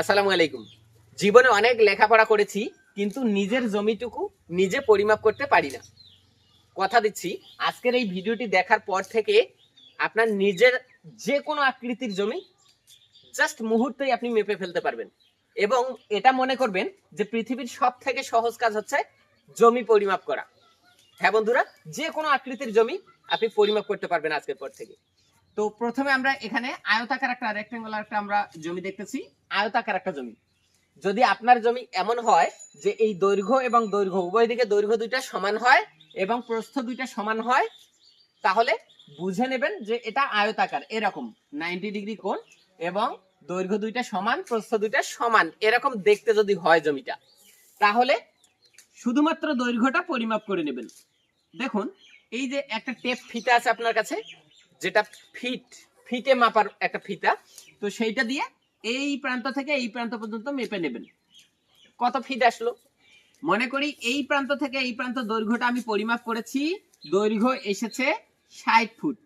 আসসালামু আলাইকুম। জীবনে অনেক লেখাপড়া করেছি, কিন্তু নিজের জমিটুকু নিজে পরিমাপ করতে পারি না। কথা দিচ্ছি, আজকের এই ভিডিওটি দেখার পর থেকে আপনার নিজের যে কোনো আকৃতির জমি জাস্ট মুহূর্তেই আপনি মেপে ফেলতে পারবেন। এবং এটা মনে করবেন যে পৃথিবীর সব থেকে সহজ কাজ হচ্ছে জমি পরিমাপ করা। হ্যাঁ বন্ধুরা যে কোনো আকৃতির জমি আপনি পরিমাপ করতে পারবেন আজকের পর থেকে। তো প্রথমে আমরা এখানে আয়তাকার একটা রেক্টেঙ্গুলার একটা আমরা জমি দেখতেছি। আয়তাকার একটা জমি। যদি আপনার জমি এমন হয় যে এই দৈর্ঘ্য এবং দৈর্ঘ্য, উভয় দিকে দৈর্ঘ্য দুইটা সমান হয় এবং প্রস্থ দুইটা সমান হয়, তাহলে বুঝে নেবেন যে এটা আয়তাকার। এরকম নাইনটি ডিগ্রি কোণ এবং দৈর্ঘ্য দুইটা সমান, প্রস্থ দুইটা সমান। এরকম দেখতে যদি হয় জমিটা, তাহলে শুধুমাত্র দৈর্ঘ্যটা পরিমাপ করে নেবেন। দেখুন, এই যে একটা টেপ ফিতা আছে আপনার কাছে যেটা ফিট, ফিটে মাপার একটা ফিতা, তো সেইটা দিয়ে এই প্রান্ত থেকে এই প্রান্ত পর্যন্ত মেপে নেবেন। কত ফিট আসলো? মনে করি এই প্রান্ত থেকে এই প্রান্ত দৈর্ঘ্যটা আমি পরিমাপ করেছি, দৈর্ঘ্য এসেছে ষাট ফুট।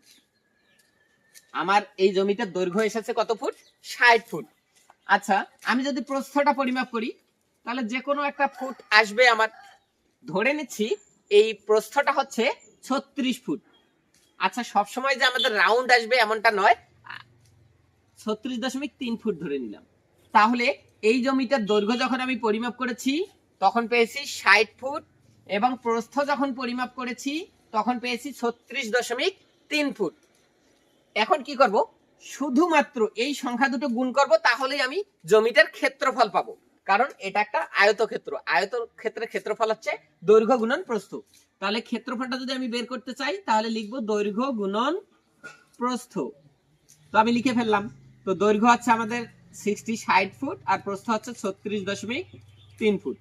আমার এই জমিটার দৈর্ঘ্য এসেছে কত ফুট? ষাট ফুট। আচ্ছা আমি যদি প্রস্থটা পরিমাপ করি, তাহলে যে কোনো একটা ফুট আসবে আমার। ধরে নিচ্ছি, এই প্রস্থটা হচ্ছে ছত্রিশ ফুট। আচ্ছা সব সময় যে আমাদের রাউন্ড আসবে এমনটা নয়। ছত্রিশ দশমিক তিন ফুট ধরে নিলাম। তাহলে এই জমিটার দৈর্ঘ্য যখন আমি পরিমাপ করেছি, তখন পেয়েছি ষাট ফুট এবং প্রস্থ যখন পরিমাপ করেছি, তখন পেয়েছি ছত্রিশ দশমিক তিন ফুট। এখন কি করব? শুধুমাত্র এই সংখ্যা দুটো গুণ করব, তাহলেই আমি জমিটার ক্ষেত্রফল পাবো। কারণ এটা একটা আয়তক্ষেত্র। আয়তক্ষেত্রের ক্ষেত্রফল হচ্ছে দৈর্ঘ্য গুণন প্রস্থ। তাহলে ক্ষেত্রফলটা যদি আমি বের করতে চাই তাহলে লিখব দৈর্ঘ্য গুণন প্রস্থ। তো আমি লিখে ফেললাম। তো দৈর্ঘ্য হচ্ছে আমাদের সিক্সটি ষাট ফুট আর প্রস্থ হচ্ছে ছত্রিশ দশমিক তিন ফুট।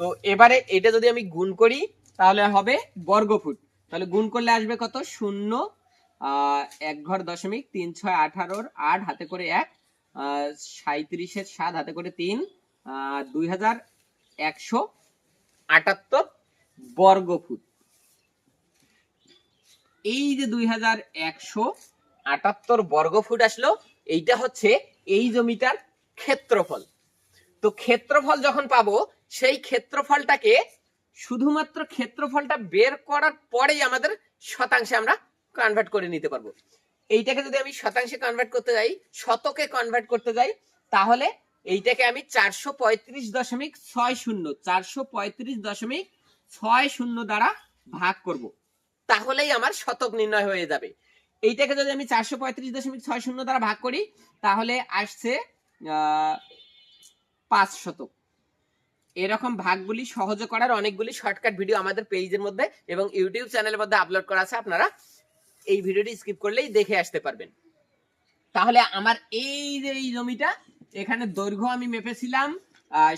তো এবারে এটা যদি আমি গুণ করি তাহলে হবে বর্গ ফুট তাহলে গুণ করলে আসবে কত? শূন্য এক ঘর দশমিক তিন ছয় আঠারোর আট হাতে করে এক আহ, সাঁইত্রিশের সাত হাতে করে তিন দুই হাজার একশো আটাত্তর বর্গ ফুট এই যে দুই হাজার একশো আটাত্তর বর্গ ফুট আসলো, এইটা হচ্ছে এই জমিটার ক্ষেত্রফল। তো ক্ষেত্রফল যখন পাবো, সেই ক্ষেত্রফলটাকে শুধুমাত্র ক্ষেত্রফলটা বের করার পরেই আমাদের শতাংশে আমরা কনভার্ট করে নিতে পারব। এইটাকে যদি আমি শতাংশে কনভার্ট করতে যাই, শতকে কনভার্ট করতে যাই, তাহলে এইটাকে আমি চারশো পঁয়ত্রিশ দশমিক ছয় শূন্য, চারশো পঁয়ত্রিশ দশমিক ছয় শূন্য দ্বারা ভাগ করব। তাহলেই আমার শতক নির্ণয় হয়ে যাবে। এইটাকে যদি আমি চারশো পঁয়ত্রিশ দশমিক ছয় শূন্য দ্বারা ভাগ করি, তাহলে আসছে পাঁচ শতক। এরকম ভাগগুলি সহজে করার অনেকগুলি শর্টকাট ভিডিও আমাদের পেজের মধ্যে এবং ইউটিউব চ্যানেলের মধ্যে আপলোড করা আছে। আপনারা এই ভিডিওটি স্কিপ করলেই দেখে আসতে পারবেন। তাহলে আমার এই যে এই জমিটা, এখানে দৈর্ঘ্য আমি মেপেছিলাম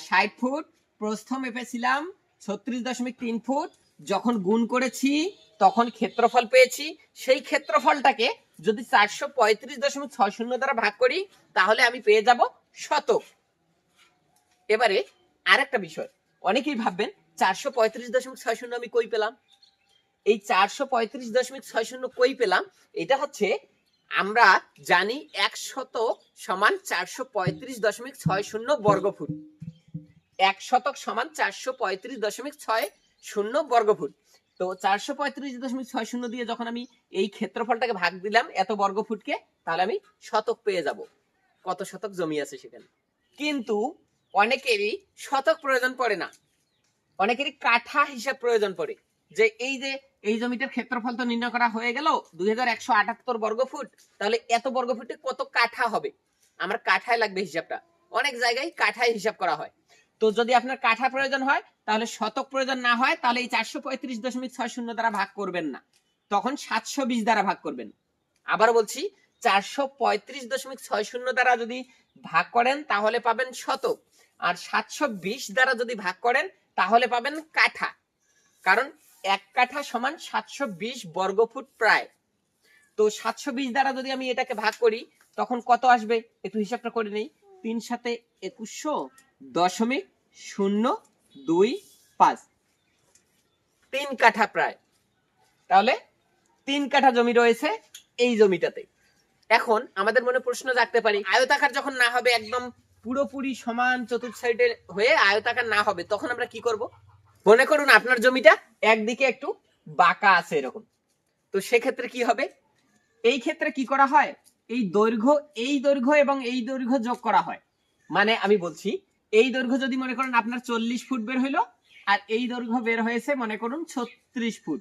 ষাট ফুট, প্রস্থ মেপেছিলাম ছত্রিশ দশমিক তিন ফুট, যখন গুণ করেছি, তখন ক্ষেত্রফল পেয়েছি। সেই ক্ষেত্রফলটাকে যদি চারশো পঁয়ত্রিশ দশমিক ছয় শূন্য দ্বারা ভাগ করি, তাহলে আমি পেয়ে যাব শতক। এবারে বিষয়। অনেকেই ভাববেন, চারশো পঁয়ত্রিশ দশমিক ছয় শূন্য আমি কই পেলাম? এই চারশো পঁয়ত্রিশ দশমিক ছয় শূন্য কই পেলাম? এটা হচ্ছে, আমরা জানি এক শত সমান চারশো পঁয়ত্রিশ দশমিক ছয় শূন্য বর্গফুট। এক শতক সমান চারশো পঁয়ত্রিশ দশমিক ছয় শূন্য বর্গফুট। তো চারশো পঁয়ত্রিশ দশমিক ছয় শূন্য দিয়ে যখন আমি এই ক্ষেত্রফলটাকে ভাগ দিলাম এত বর্গফুটকে, তাহলে আমি শতক পেয়ে যাব। কত শতক জমি আছে সেখানে। কিন্তু অনেকেরই শতক প্রয়োজন পড়ে না। অনেকেরই কাঠা হিসাব প্রয়োজন পড়ে যে এই যে এই জমিটার ক্ষেত্রফল তো নির্ণয় করা হয়ে গেল দুই হাজার একশো আটাত্তর বর্গ ফুট তাহলে এত বর্গ ফুটে কত কাঠা হবে? আমার কাঠায় লাগবে হিসাবটা। অনেক জায়গায় কাঠায় হিসাব করা হয়। তো যদি আপনার কাঠা প্রয়োজন হয়, তাহলে শতক প্রয়োজন না হয়, তাহলে এই চারশো পঁয়ত্রিশ দশমিক ছয় শূন্য দ্বারা ভাগ করবেন না। তখন সাতশো বিশ দ্বারা ভাগ করবেন। আবার বলছি, চারশো পঁয়ত্রিশ দশমিক ছয় শূন্য দ্বারা যদি ভাগ করেন, তাহলে পাবেন শতক। আর সাতশো বিশ দ্বারা যদি ভাগ করেন, তাহলে পাবেন কাঠা। কারণ এক কাঠা সমান সাতশো বিশ বর্গফুট প্রায়। তো সাতশো বিশ দ্বারা যদি আমি এটাকে ভাগ করি, তখন কত আসবে? একটু হিসাবটা করে নেই। তিন সাথে একুশশো? দশমিক শূন্য দুই পাঁচ। তিন কাঠা প্রায়। তাহলে তিন কাঠা জমি রয়েছে এই জমিটাতে। এখন আমাদের মনে প্রশ্ন জাগতে পারে, আয়তাকার যখন না হবে, একদম পুরোপুরি সমান চতুর্থ সাইডের হয়ে আয়তাকার না হবে, তখন আমরা কি করব? মনে করুন আপনার জমিটা একদিকে একটু বাঁকা আছে এরকম। তো সেক্ষেত্রে কি হবে? এই ক্ষেত্রে কি করা হয়? এই দৈর্ঘ্য এই দৈর্ঘ্য এবং এই দৈর্ঘ্য যোগ করা হয়। মানে আমি বলছি এই দৈর্ঘ্য যদি মনে করেন আপনার চল্লিশ ফুট বের হইল, আর এই দৈর্ঘ্য বের হয়েছে মনে করুন ছত্রিশ ফুট।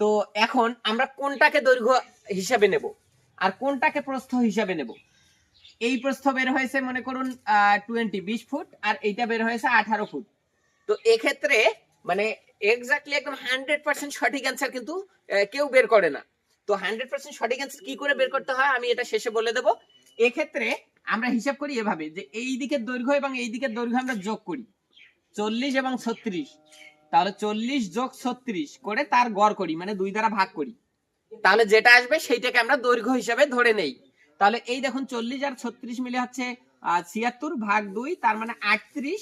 তো এখন আমরা কোনটাকে দৈর্ঘ্য হিসাবে নেব? আর কোনটাকে প্রস্থ হিসাবে নেব? এই প্রস্থ বের হয়েছে মনে করুন টোয়েন্টি বিশ ফুট, আর এইটা বের হয়েছে আঠারো ফুট। তো এক্ষেত্রে মানে এক্স্যাক্টলি একদম হান্ড্রেড পার্সেন্ট সঠিক অ্যান্সার কিন্তু কেউ বের করে না। তো হান্ড্রেড পার্সেন্ট সঠিক অ্যান্সার কি করে বের করতে হয়? আমি এটা শেষে বলে দেবো। এক্ষেত্রে আমরা হিসাব করি এভাবে, যে এই দিকের দৈর্ঘ্য এবং এই দিকের দৈর্ঘ্য আমরা যোগ করি। চল্লিশ এবং ছত্রিশ, তাহলে চল্লিশ যোগ ছত্রিশ করে তার গড় করি মানে দুই দ্বারা ভাগ করি। তাহলে যেটা আসবে সেইটাকে আমরা দৈর্ঘ্য হিসাবে ধরে নেই। তাহলে এই দেখুন, চল্লিশ আর ছত্রিশ মিলে হচ্ছে ছিয়াত্তর ভাগ দুই, তার মানে আটত্রিশ।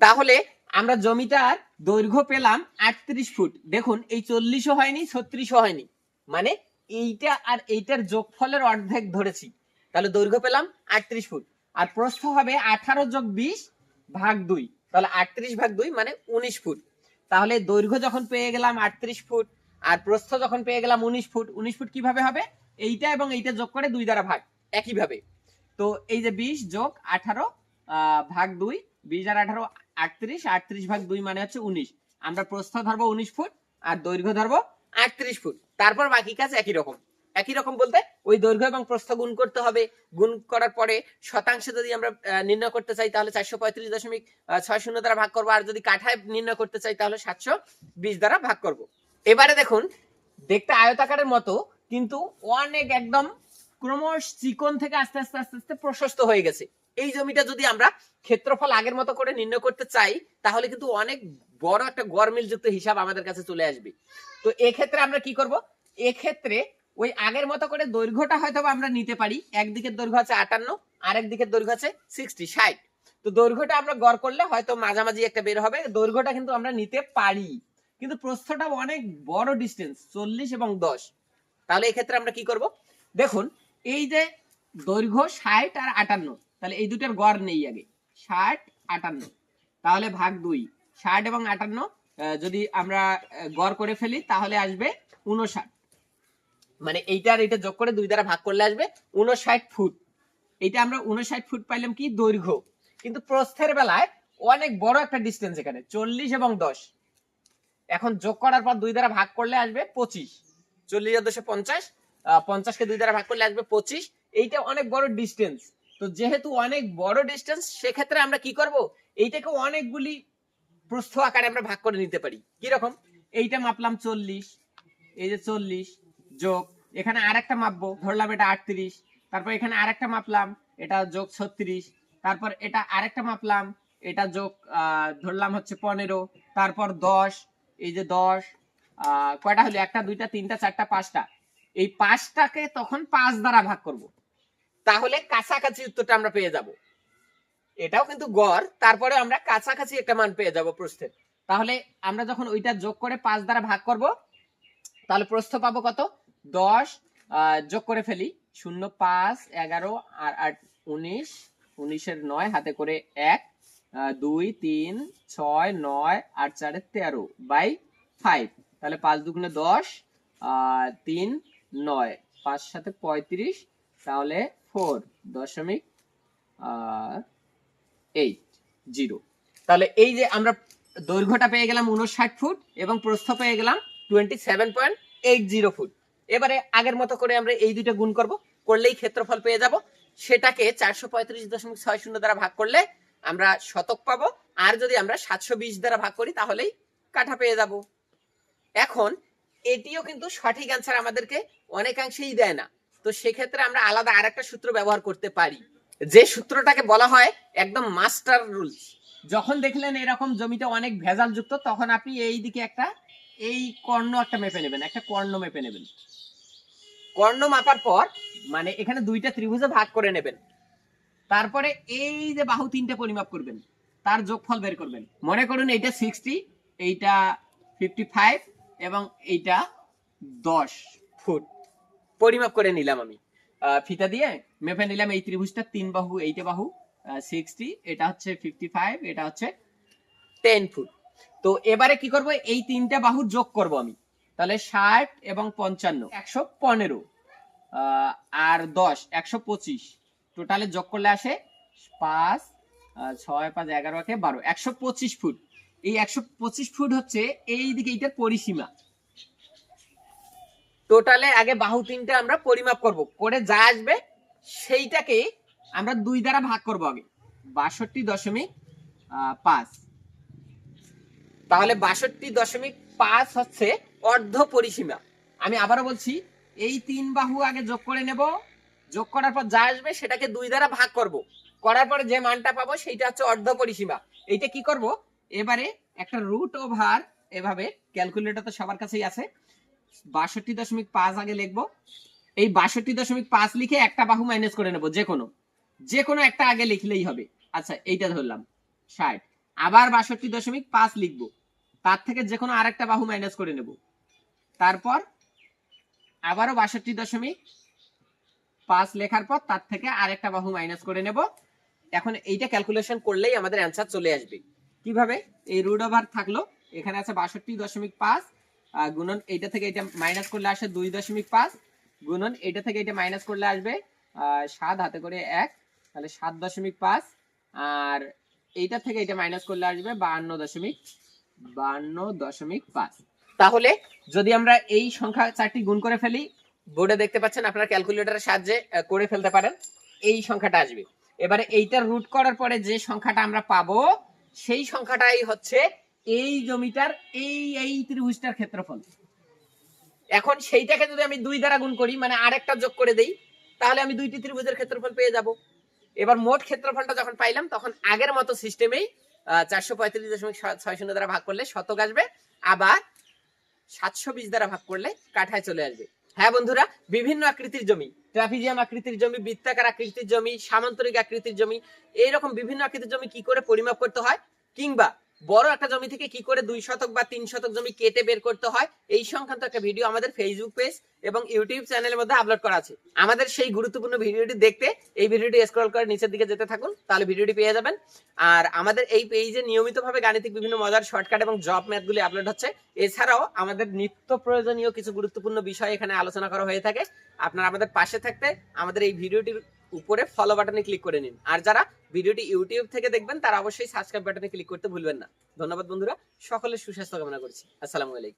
তাহলে আমরা জমিটার দৈর্ঘ্য পেলাম আটত্রিশ ফুট। দেখুন, এই চল্লিশও হয়নি, ছত্রিশও হয়নি। মানে এইটা আর এইটার যোগফলের অর্ধেক ধরেছি। তাহলে দৈর্ঘ্য পেলাম আটত্রিশ ফুট। আর প্রস্থ হবে আঠারো যোগ বিশ ভাগ দুই। তাহলে আটত্রিশ ভাগ দুই মানে উনিশ ফুট। তাহলে দৈর্ঘ্য যখন পেয়ে গেলাম আটত্রিশ ফুট আর প্রস্থ যখন পেয়ে গেলাম উনিশ ফুট উনিশ ফুট কীভাবে হবে? এইটা এবং এইটা যোগ করে দুই দ্বারা ভাগ, একইভাবে। তো এই যে বিশ যোগ আঠারো ভাগ দুই, বিশ আর আঠারো, আটত্রিশ আটত্রিশ ভাগ দুই মানে হচ্ছে উনিশ। আমরা প্রস্থ ধরবো উনিশ ফুট আর দৈর্ঘ্য ধরবো আটত্রিশ ফুট। তারপর বাকি কাজ একই রকম। একই রকম বলতে ওই দৈর্ঘ্য এবং প্রস্থ গুণ করতে হবে। গুণ করার পরে শতাংশে যদি আমরা নির্ণয় করতে চাই তাহলে চারশো পঁয়ত্রিশ দশমিক ছয় শূন্য দ্বারা ভাগ করব। আর যদি কাঠায় নির্ণয় করতে চাই তাহলে সাতশো বিশ দ্বারা ভাগ করব। এবারে দেখুন, দেখতে আয়তাকারের মতো, কিন্তু অনেক একদম ক্রমশ চিকন থেকে আস্তে আস্তে আস্তে আস্তে প্রশস্ত হয়ে গেছে। এই জমিটা যদি আমরা ক্ষেত্রফল আগের মতো করে নির্ণয় করতে চাই, তাহলে কিন্তু অনেক বড় একটা গরমিল যুক্ত হিসাব আমাদের কাছে চলে আসবে। তো এক্ষেত্রে আমরা কি করব? এক্ষেত্রে ওই আগের মতো করে দৈর্ঘ্যটা হয়তো আমরা নিতে পারি। একদিকের দৈর্ঘ্য আছে আটান্ন, আরেক দিকের দৈর্ঘ্য আছে সিক্সটি ষাট। তো দৈর্ঘ্যটা আমরা গড় করলে হয়তো মাঝামাঝি একটা বের হবে। দৈর্ঘ্যটা কিন্তু আমরা নিতে পারি। কিন্তু প্রস্থটা অনেক বড় ডিস্টেন্স চল্লিশ এবং দশ। তাহলে এক্ষেত্রে আমরা কি করব? দেখুন, এই যে দৈর্ঘ্য ষাট আর আটান্ন, তাহলে এই দুটার গড় নেই আগে। ষাট, আটান্ন। তাহলে ভাগ দুই। ষাট এবং আটান্ন যদি আমরা গড় করে ফেলি, তাহলে আসবে উনষাট মানে এইটা আর এটা যোগ করে দুই দ্বারা ভাগ করলে আসবে উনষাট ফুট। এটা আমরা উনষাট ফুট পাইলাম কি? দৈর্ঘ্য। কিন্তু প্রস্থের বেলায় অনেক বড় একটা ডিস্টেন্স এখানে, চল্লিশ এবং দশ। এখন যোগ করার পর দুই দ্বারা ভাগ করলে আসবে পঁচিশ। চল্লিশ আর দশে পঞ্চাশ পঞ্চাশকে দুই দ্বারা ভাগ করলে আসবে পঁচিশ। এইটা অনেক বড় ডিস্টেন্স তো যেহেতু অনেক বড় ডিস্টেন্স সেক্ষেত্রে আমরা কি করব? এইটাকে অনেকগুলি প্রস্থ আকারে আমরা ভাগ করে নিতে পারি। কীরকম? এইটা মাপলাম চল্লিশ, এই যে চল্লিশ যোগ এখানে আরেকটা মাপবো, ধরলাম এটা আটত্রিশ, তারপর এখানে আরেকটা মাপলাম, এটা যোগ ছত্রিশ, তারপর এটা আরেকটা মাপলাম, এটা যোগ ধরলাম হচ্ছে পনেরো, তারপর দশ, এই যে দশ কয়টা হলো? একটা, দুইটা, তিনটা, চারটা, পাঁচটা। এই পাঁচটাকে তখন পাঁচ দ্বারা ভাগ করব। তাহলে কাছাকাছি উত্তরটা আমরা পেয়ে যাব। এটাও কিন্তু গড়, তারপরে আমরা কাছাকাছি একটা মান পেয়ে যাব প্রস্থের। তাহলে আমরা যখন ওইটা যোগ করে পাঁচ দ্বারা ভাগ করব, তাহলে প্রস্থ পাবো কত? দশ যোগ করে ফেলি। শূন্য পাঁচ, এগারো, আর আট, উনিশ। উনিশের নয়, হাতে করে এক দুই, তিন, ছয়, নয়, আট, চারে তেরো বাই ফাইভ। তাহলে পাঁচ দুগুণে দশ তিন, নয়। পাঁচ সাথে পঁয়ত্রিশ, তাহলে ফোর দশমিক এইট, জিরো। তাহলে এই যে আমরা দৈর্ঘ্যটা পেয়ে গেলাম উনষাট ফুট এবং প্রস্থ পেয়ে গেলাম twenty seven point eight zero feet. এবারে আগের মতো করে আমরা এই দুইটা গুণ করব, করলেই ক্ষেত্রফল পেয়ে যাব। সেটাকে চারশো পঁয়ত্রিশ দশমিক ছয় শূন্য দ্বারা ভাগ করলে আমরা শতক পাবো, আর যদি আমরা সাতশো বিশ দ্বারা ভাগ করি তাহলেই কাঠা পেয়ে যাব। এখন এটিও কিন্তু সঠিক অ্যান্সার আমাদেরকে অনেকাংশেই দেয় না। তো সেক্ষেত্রে আমরা আলাদা আরেকটা সূত্র ব্যবহার করতে পারি। যে সূত্রটাকে বলা হয় একদম মাস্টার রুলস যখন দেখলেন এরকম জমিতে অনেক ভেজাল যুক্ত, তখন আপনি এই দিকে একটা এই কর্ণ একটা মেপে নেবেন একটা কর্ণ মেপে নেবেন। কর্ণ মাপার পর মানে এখানে দুইটা ত্রিভুজে ভাগ করে নেবেন। তারপরে এই যে বাহু তিনটে পরিমাপ করবেন তার যোগফল বের করবেন। মনে করুন এইটা সিক্সটি এইটা ফিফটি ফাইভ এবং এইটা দশ ফুট। পরিমাপ করে নিলাম আমি। ফিতা দিয়ে মেপে নিলাম এই ত্রিভুজটা তিন বাহু এইটা বাহু সিক্সটি এটা হচ্ছে ফিফটি ফাইভ এটা হচ্ছে টেন ফুট। তো এবারে কি করব? এই তিনটা বাহু যোগ করব আমি। তাহলে ষাট এবং পঞ্চান্ন, একশো পনেরো আর দশ, একশো পঁচিশ। টোটালে যোগ করলে আসে পাঁচ ছয়, পাঁচ, এগারো, একে বারো, একশো পঁচিশ ফুট। এই একশো পঁচিশ ফুট হচ্ছে এই দিকে এইটার পরিসীমা। টোটালে আগে বাহু তিনটা আমরা পরিমাপ করব। করে যা আসবে সেইটাকে আমরা দুই দ্বারা ভাগ করব আগে। বাষট্টি দশমিক পাঁচ। তাহলে বাষট্টি দশমিক পাঁচ হচ্ছে অর্ধ পরিসীমা। আমি আবারও বলছি, এই তিন বাহু আগে যোগ করে নেব। যোগ করার পর যা আসবে সেটাকে দুই দ্বারা ভাগ করব। করার পরে যে মানটা পাবো সেইটা হচ্ছে অর্ধ পরিসীমা। এইটা কি করব? এবারে একটা রুট ওভার এভাবে ক্যালকুলেটর তো সবার কাছেই আছে, বাষট্টি দশমিক পাঁচ আগে লিখব। এই বাষট্টি দশমিক পাঁচ লিখে একটা বাহু মাইনাস করে নেব, যে কোনো। যে কোনো একটা আগে লিখলেই হবে। আচ্ছা এইটা ধরলাম, ষাট। আবার বাষট্টি দশমিক পাঁচ লিখব। তার থেকে যে কোনো আরেকটা বাহু মাইনাস করে নেব। তারপর আবারও বাষট্টি দশমিক পাঁচ লেখার পর তার থেকে আরেকটা বাহু মাইনাস করে নেব। এখন এইটা ক্যালকুলেশন করলেই আমাদের অ্যান্সার চলে আসবে। কীভাবে? এই রুট ওভার থাকল, এখানে আছে বাষট্টি দশমিক পাঁচ গুণন এইটা থেকে এটা মাইনাস করলে আসে দুই দশমিক পাঁচ, গুণন এটা থেকে এটা মাইনাস করলে আসবে সাত, হাতে করে এক, তাহলে সাত দশমিক পাঁচ, আর এইটা থেকে এটা মাইনাস করলে আসবে বাহান্ন দশমিক বাহান্ন দশমিক পাঁচ। তাহলে? যদি আমরা এই সংখ্যা চারটি গুণ করে ফেলি বোর্ডে দেখতে পাচ্ছেন আপনারা ক্যালকুলেটরের সাহায্যে করে ফেলতে পারেন। এই সংখ্যাটা আসবে। এবারে এইটার রুট করার পরে যে সংখ্যাটা আমরা পাবো সেই সংখ্যাটাই হচ্ছে এই জমিটার এই এই ত্রিভুজটার ক্ষেত্রফল। এখন সেইটাকে যদি আমি দুই দ্বারা গুণ করি মানে আরেকটা যোগ করে দেই তাহলে আমি দুইটি ত্রিভুজের ক্ষেত্রফল পেয়ে যাব। এবার মোট ক্ষেত্রফলটা যখন পাইলাম তখন আগের মতো সিস্টেমেই চারশো পঁয়ত্রিশ দশমিক ছয় শূন্য দ্বারা ভাগ করলে শতক আসবে, আবার সাতশো বিশ দ্বারা ভাগ করলে কাঠায় চলে আসবে। হ্যাঁ বন্ধুরা, বিভিন্ন আকৃতির জমি, ট্রাফিজিয়াম আকৃতির জমি, বৃত্তাকার আকৃতির জমি, সামান্তরিক আকৃতির জমি, এইরকম বিভিন্ন আকৃতির জমি কি করে পরিমাপ করতে হয়? কিংবা বড় একটা জমি থেকে কি করে দুই শতক বা তিন শতক জমি কেটে বের করতে হয়, এই সংক্রান্ত একটা ভিডিও আমাদের ফেসবুক পেজ এবং ইউটিউব চ্যানেলের মধ্যে আপলোড করা আছে। আমাদের সেই গুরুত্বপূর্ণ ভিডিওটি দেখতে, এই ভিডিওটি স্ক্রল করে নিচের দিকে যেতে থাকুন, তাহলে ভিডিওটি পেয়ে যাবেন। আর আমাদের এই পেজে নিয়মিতভাবে গাণিতিক বিভিন্ন মজার শর্টকাট এবং জব ম্যাথগুলি আপলোড হচ্ছে। এছাড়াও আমাদের নিত্য প্রয়োজনীয় কিছু গুরুত্বপূর্ণ বিষয় এখানে আলোচনা করা হয়ে থাকে। আপনারা আমাদের পাশে থাকতে আমাদের এই ভিডিওটির উপরে ফলো বাটনে ক্লিক করে নিন। আর যারা ভিডিওটি ইউটিউব থেকে দেখবেন, তারা অবশ্যই সাবস্ক্রাইব বাটনে ক্লিক করতে ভুলবেন না। ধন্যবাদ বন্ধুরা, সকলের সুস্বাস্থ্য কামনা করছি। আসসালামু আলাইকুম।